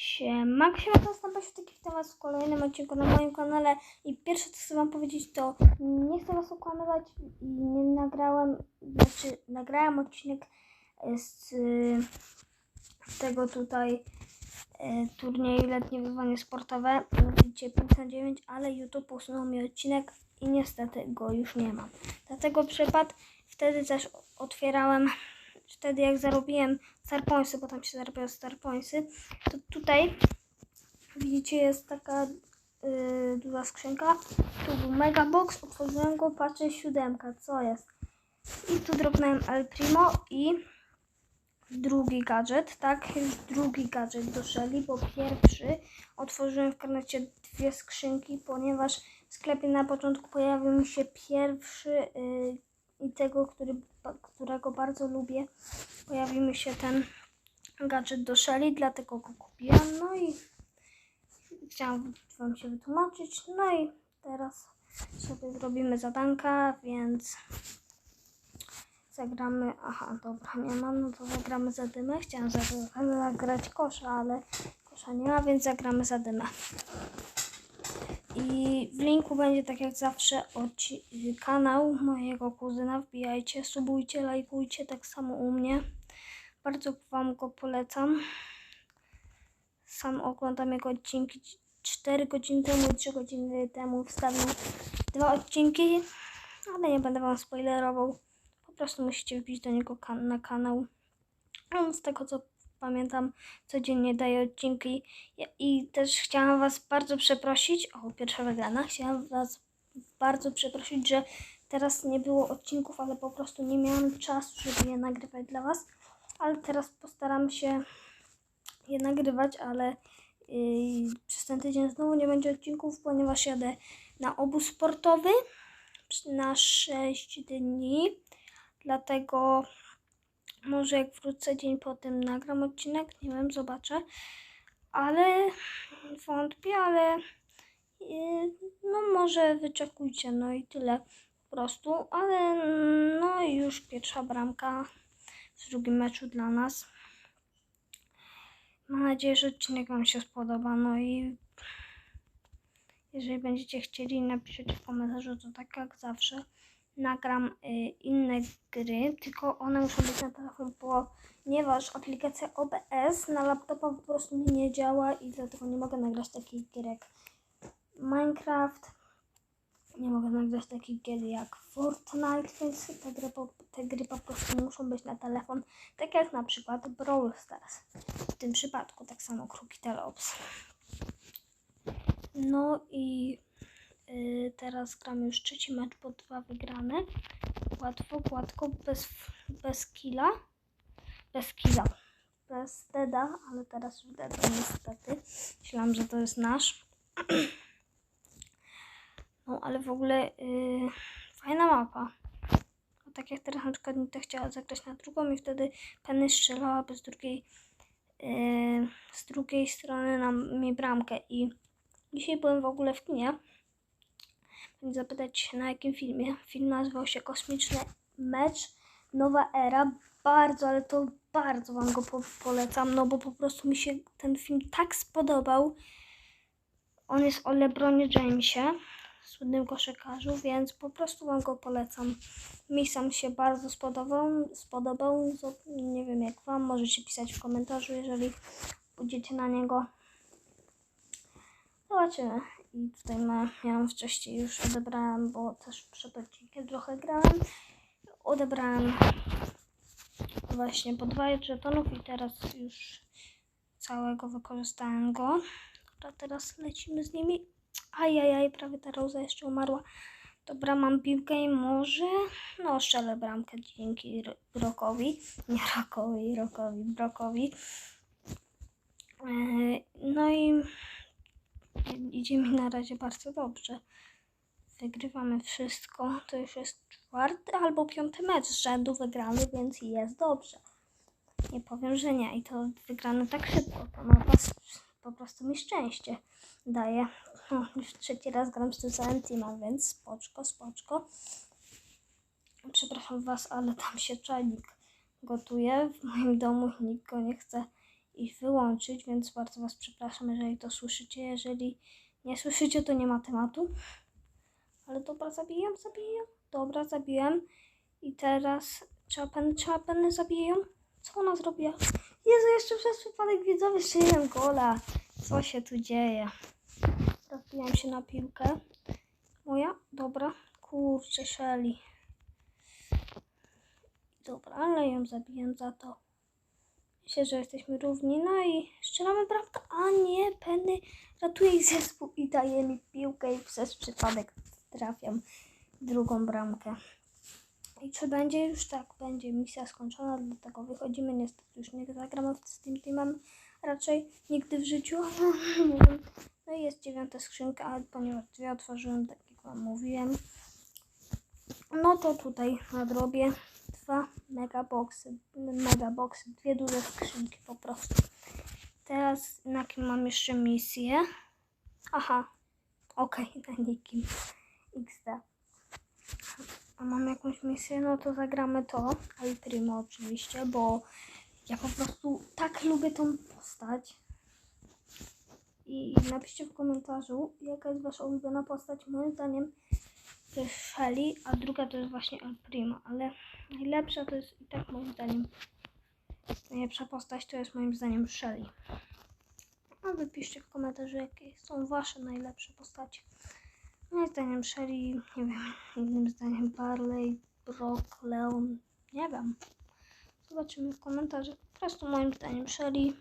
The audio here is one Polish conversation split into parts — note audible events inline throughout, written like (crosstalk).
Siemanko, jestem Basiu, taki witam was w kolejnym odcinku na moim kanale i pierwsze co chcę wam powiedzieć to nie chcę was okłamywać i nie nagrałem, znaczy nagrałem odcinek e, z y, tego tutaj y, turnieju letnie wyzwanie sportowe, widzicie 5 na 9, ale YouTube usunął mi odcinek i niestety go już nie mam. Dlatego przypadł, wtedy też otwierałem wtedy jak zarobiłem Star Pointsy, bo tam się zarabiają Star Pointsy, to tutaj widzicie jest taka yy, duża skrzynka. Tu był Mega Box, otworzyłem go, patrzę siódemka, co jest? I tu dropnąłem El Primo i drugi gadżet, tak? Już drugi gadżet do Shelly, bo pierwszy otworzyłem w karnecie dwie skrzynki, ponieważ w sklepie na początku pojawił mi się pierwszy yy, i tego, który, którego bardzo lubię, pojawił mi się ten gadżet do Shelly, dlatego go kupiłam. No i chciałam Wam się wytłumaczyć. No i teraz sobie zrobimy zadanka, więc zagramy. Aha, dobra, nie mam, no to zagramy za dymę. Chciałam zagrać kosza, ale kosza nie ma, więc zagramy za dymę. I w linku będzie tak jak zawsze kanał mojego kuzyna. Wbijajcie, subujcie, lajkujcie, tak samo u mnie. Bardzo Wam go polecam. Sam oglądam jego odcinki 4 godziny temu i 3 godziny temu wstawił dwa odcinki, ale nie będę Wam spoilerował. Po prostu musicie wbić do niego kan na kanał. On z tego co pamiętam, codziennie daje odcinki. I też chciałam Was bardzo przeprosić, o pierwsza wygrana, chciałam Was bardzo przeprosić, że teraz nie było odcinków, ale po prostu nie miałam czasu, żeby je nagrywać dla Was. Ale teraz postaram się je nagrywać, ale yy, przez ten tydzień znowu nie będzie odcinków, ponieważ jadę na obóz sportowy na 6 dni. Dlatego może jak wrócę dzień po tym nagram odcinek, nie wiem, zobaczę. Ale wątpię, ale yy, no może wyczekujcie, no i tyle po prostu. Ale no już pierwsza bramka w drugim meczu dla nas. Mam nadzieję, że odcinek Wam się spodoba. No i jeżeli będziecie chcieli, napiszcie w komentarzu, to tak jak zawsze nagram y, inne gry, tylko one muszą być na telefon, ponieważ aplikacja OBS na laptopa po prostu nie działa i dlatego nie mogę nagrać takich jak Minecraft. Nie mogę nagrać takich gier jak Fortnite, więc te gry, po, te gry po prostu muszą być na telefon, tak jak na przykład Brawl Stars. W tym przypadku tak samo Krukitele Ops. No i teraz gramy już trzeci mecz po dwa wygrane. Łatwo, gładko, bez, bez killa. Bez killa. Bez deda, ale teraz już deda niestety. Myślałam, że to jest nasz. (clears throat) No ale w ogóle y, fajna mapa. No, tak jak teraz na przykład Nita chciała zagrać na drugą i wtedy Penny strzelałaby z drugiej y, z drugiej strony na mi bramkę i Dzisiaj byłem w ogóle w kinie. Zapytać na jakim filmie. Film nazywał się Kosmiczny Mecz Nowa Era. Bardzo, ale to bardzo Wam go po polecam, no bo po prostu mi się ten film tak spodobał. On jest o LeBronie Jamesie, słynnym koszykarzu, więc po prostu Wam go polecam. Mi sam się bardzo spodobał, spodobał. Nie wiem jak Wam, możecie pisać w komentarzu, jeżeli pójdziecie na niego. Zobaczymy. I tutaj miałam wcześniej już odebrałem, bo też przed odcinkiem trochę grałem. Odebrałem właśnie po dwa żetonów i teraz już całego wykorzystałem go. Dobra, teraz lecimy z nimi. Ajajaj, prawie ta Rosa jeszcze umarła. Dobra, mam piłkę i może... No, strzelę bramkę dzięki Brokowi. Nie Rokowi, Rokowi, Brokowi. Yy, no i idzie mi na razie bardzo dobrze. Wygrywamy wszystko. To już jest czwarty albo piąty mecz z rzędu wygrany, więc jest dobrze. Nie powiem, że nie. I to wygrane tak szybko. To na was po prostu mi szczęście daje. No, już trzeci raz gram z tym samym teamem, więc spoczko, spoczko. Przepraszam was, ale tam się czajnik gotuje. W moim domu nikt go nie chce i wyłączyć, więc bardzo Was przepraszam, jeżeli to słyszycie. Jeżeli nie słyszycie, to nie ma tematu. Ale dobra, zabijam, zabijam. Dobra, zabiłem. I teraz Chapin, Chapin zabiję. Co ona zrobiła? Jezu, jeszcze przez przypadek widzowy szyję gola. Co się tu dzieje? Trafiłam się na piłkę. Moja? Dobra. Kurczę, Shelly. Dobra, ale ją zabiję za to. Myślę, że jesteśmy równi. No i strzelamy bramkę. A nie, Penny ratuje ich zespół i daje mi piłkę i przez przypadek trafiam drugą bramkę. I czy będzie już tak? Będzie misja skończona, dlatego wychodzimy. Niestety już nie zagramy z tym teamem raczej nigdy w życiu. (laughs) No i jest dziewiąta skrzynka, ale ponieważ dwie otworzyłem, tak jak wam mówiłem. No to tutaj nadrobię dwa megaboxy, megaboxy, dwie duże skrzynki po prostu. Teraz na kim mam jeszcze misję? Aha, okej, (laughs) na nikim. XD. A mam jakąś misję, no to zagramy to. El Primo oczywiście, bo ja po prostu tak lubię tą postać. I napiszcie w komentarzu, jaka jest wasza ulubiona postać. Moim zdaniem to jest a druga to jest właśnie El Primo, ale najlepsza to jest i tak moim zdaniem najlepsza postać to jest moim zdaniem Shelly. A wy piszcie w komentarzu, jakie są wasze najlepsze postacie. Moim zdaniem Shelly, nie wiem, innym zdaniem Barley, Brock, Leon, nie wiem. Zobaczymy w komentarzach. Po prostu moim zdaniem Shelly.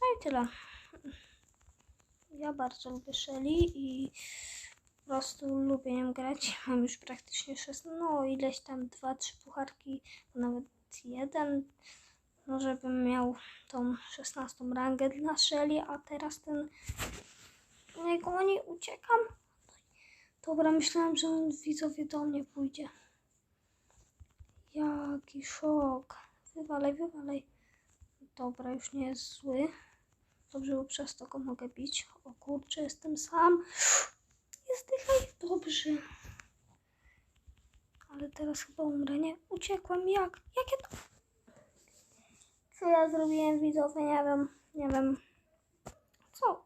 No i tyle. Ja bardzo lubię Shelly i prostu lubię ją grać. Mam już praktycznie 6, no ileś tam, dwa, trzy pucharki, nawet jeden. No żebym miał tą 16 rangę dla Shelly, a teraz ten nie goni, uciekam. Dobra, myślałam, że on widzowie do mnie pójdzie. Jaki szok. Wywalej, wywalej. Dobra, już nie jest zły. Dobrze, bo przez to go mogę bić. O kurczę, jestem sam. Jest dychaj. Dobrze. Ale teraz chyba umrę, nie? Uciekłem, jak? Jakie to... Co ja zrobiłem, widzowie? Nie wiem, nie wiem. Co?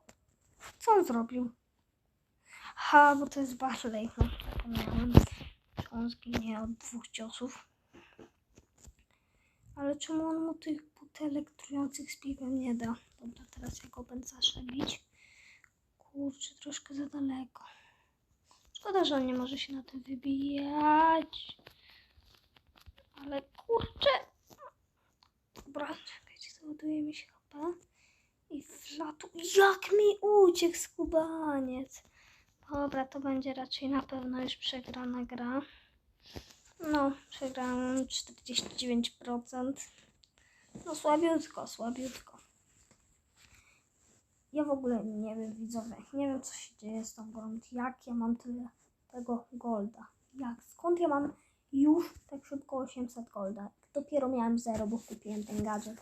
Co on zrobił? Ha, bo to jest Barley. No, zapomniałem. On zginie od dwóch ciosów. Ale czemu on mu tych butelek trujących z piwem nie da? Dobra, teraz ja go będę zaszczepić. Kurczę, troszkę za daleko. Szkoda, że on nie może się na tym wybijać. Ale kurczę. Dobra, czekajcie, załaduje mi się HP. I wlatu. Jak mi uciekł skubaniec. Dobra, to będzie raczej na pewno już przegrana gra. No, przegrałam 49%. No słabiutko, słabiutko. Ja w ogóle nie wiem, widzowie, nie wiem co się dzieje z tą grą. Jak ja mam tyle tego golda? Jak? Skąd ja mam już tak szybko 800 golda? Dopiero miałem 0, bo kupiłem ten gadżet.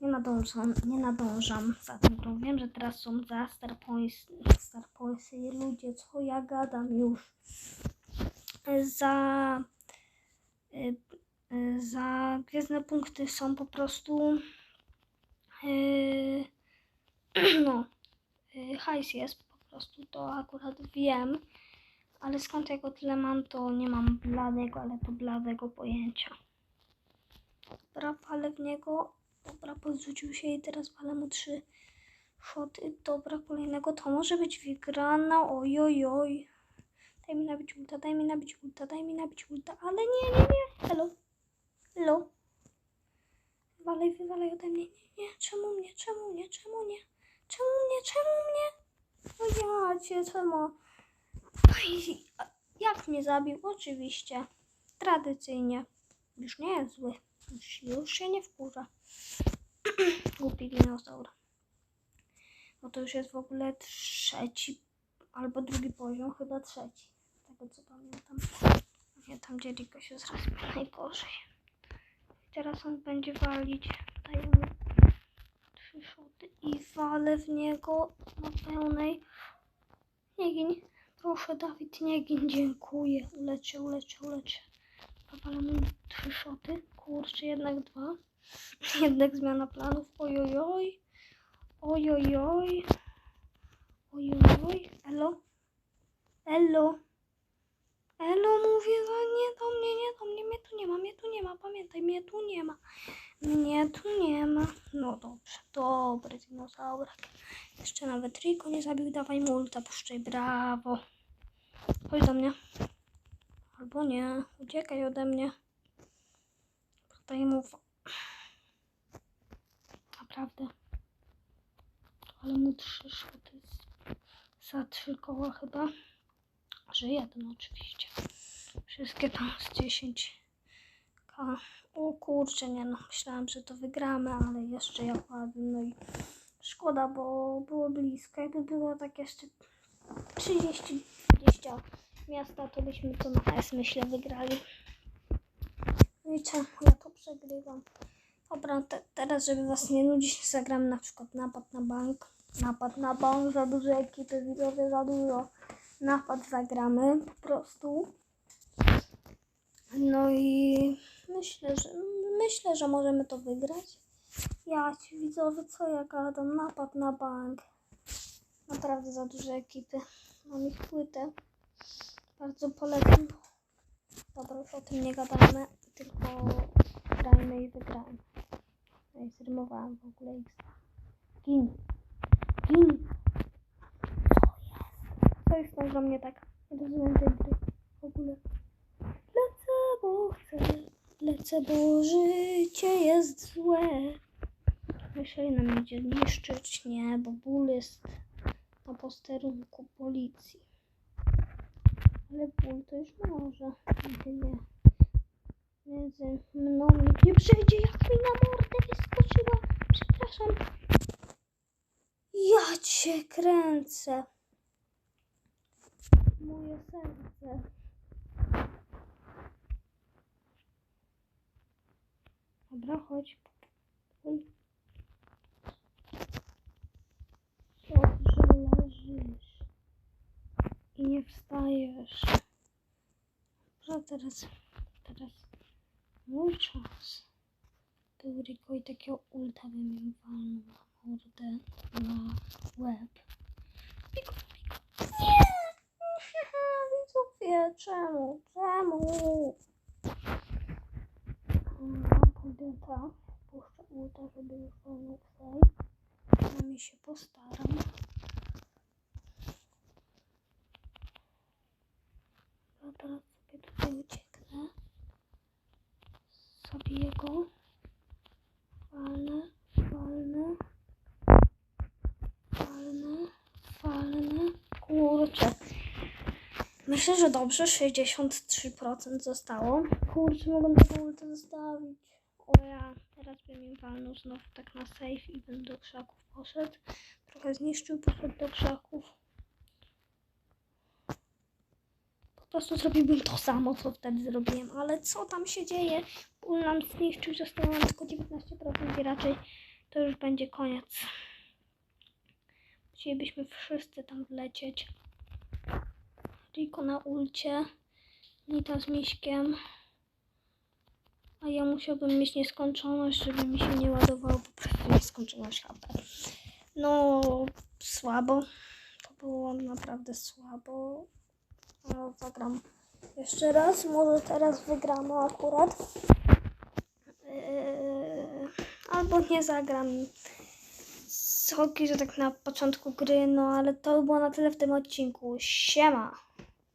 Nie nadążam, nie nadążam za tą grą. Wiem, że teraz są za Star Points, Star Pointsy i ludzie, co ja gadam już. Za y, y, za gwiezdne punkty są po prostu y, (clears throat) no y, hajs jest po prostu, to akurat wiem, ale skąd ja go tyle mam, to nie mam bladego, ale to bladego pojęcia. Dobra, palę w niego, dobra, podrzucił się i teraz palę mu trzy szoty, dobra, kolejnego, to może być wygrana, oj, oj. Daj mi nabić ulta, daj mi nabić ulta, daj mi nabić ulta, ale nie, nie, nie. Hello. Hello. Wywalej, wywalej ode mnie. Nie, nie, czemu mnie, czemu mnie, czemu nie? Czemu mnie? No ja cię, czemu? A jak mnie zabił? Oczywiście. Tradycyjnie. Już nie jest zły. Już, już się nie wkurza. (clears throat) Głupi dinozaur. Bo to już jest w ogóle trzeci albo drugi poziom, chyba trzeci. Tego co pamiętam. Nie, tam gdzie Rico się zrespił najgorzej. Teraz on będzie walić. Daję mu trzy szoty i walę w niego na pełnej. Nie gin. Proszę Dawid, nie gin. Dziękuję. Uleczę, uleczę. Powalę mu trzy szoty. Kurczę, jednak dwa. (laughs) Jednak zmiana planów. Ojojoj. Ojojoj. Ojojoj. Elo. Elo. Elo, mówię, że nie do mnie, nie do mnie, mnie tu nie ma, mnie tu nie ma, pamiętaj, mnie tu nie ma. Mnie tu nie ma. No dobrze, dobry dinozaurek. Jeszcze nawet Riko nie zabił, dawaj mu ulta, puszczaj, brawo. Chodź do mnie. Albo nie, uciekaj ode mnie. Tutaj mu... Naprawdę. Ale mu trzy jest za trzy koła chyba. Że jeden oczywiście. Wszystkie tam z 10 k. O kurczę, nie no, myślałam, że to wygramy, ale jeszcze ja padłem, no i szkoda, bo było blisko. Jakby było tak jeszcze 30-20 miasta, to byśmy to na S myślę wygrali. No i czemu ja to przegrywam? Dobra, te, teraz żeby was nie nudzić, zagram na przykład napad na bank. Napad na bank, za dużo ekipy, widzowie, za dużo. Napad zagramy po prostu. No i myślę, że myślę, że możemy to wygrać. Ja ci widzowie, co ja gadam? Napad na bank. Naprawdę za duże ekipy. Mam ich płytę. Bardzo polecam. Dobra, już o tym nie gadamy, tylko grajmy i wygrajmy. No i zrymowałam w ogóle X. Gin. Gin. Co jest tam dla mnie tak? Nie rozumiem tej gry w ogóle. Lecę, bo chcę. Lecę, bo życie jest złe. Myśleli na mnie idzie niszczyć. Nie, bo ból jest na posterunku policji. Ale ból to już może. Nie. Między mną nie przejdzie, jak mi na mordę wyskoczyła. Przepraszam. Ja cię kręcę. Moje serce. Dobra, chodź. Oj. Dobrze leżysz. I nie wstajesz. Dobra, teraz, teraz mój czas. Był Riko i takiego ulta bym im walnął na mordę, na łeb. Piko, piko. Nie! (laughs) Widzowie, czemu? Czemu? No, pójdę tak. Puszczę ulta, żeby już walnął save. Przynajmniej się postaram. Dobra, teraz sobie tutaj ucieknę. Sobie go. Walnę, walnę. Walnę, walnę. Kurczę. Myślę, że dobrze. 63% zostało. Kurczę, mogę tego ulta zostawić. O ja, teraz bym im walnął znowu tak na safe i bym do krzaków poszedł. Trochę zniszczył, poszedł do krzaków. Po prostu zrobiłbym to samo, co wtedy zrobiłem. Ale co tam się dzieje? Ból nam zniszczył, zostało nam tylko 19% i raczej to już będzie koniec. Chcielibyśmy wszyscy tam wlecieć. Riko na ulcie. Lita z miśkiem. A ja musiałbym mieć nieskończoność, żeby mi się nie ładowało po prostu nieskończoność HP. No, słabo. To było naprawdę słabo. No, zagram jeszcze raz. Może teraz wygramy akurat. Yy, albo nie zagram. Soki, że tak na początku gry, no ale to było na tyle w tym odcinku. Siema!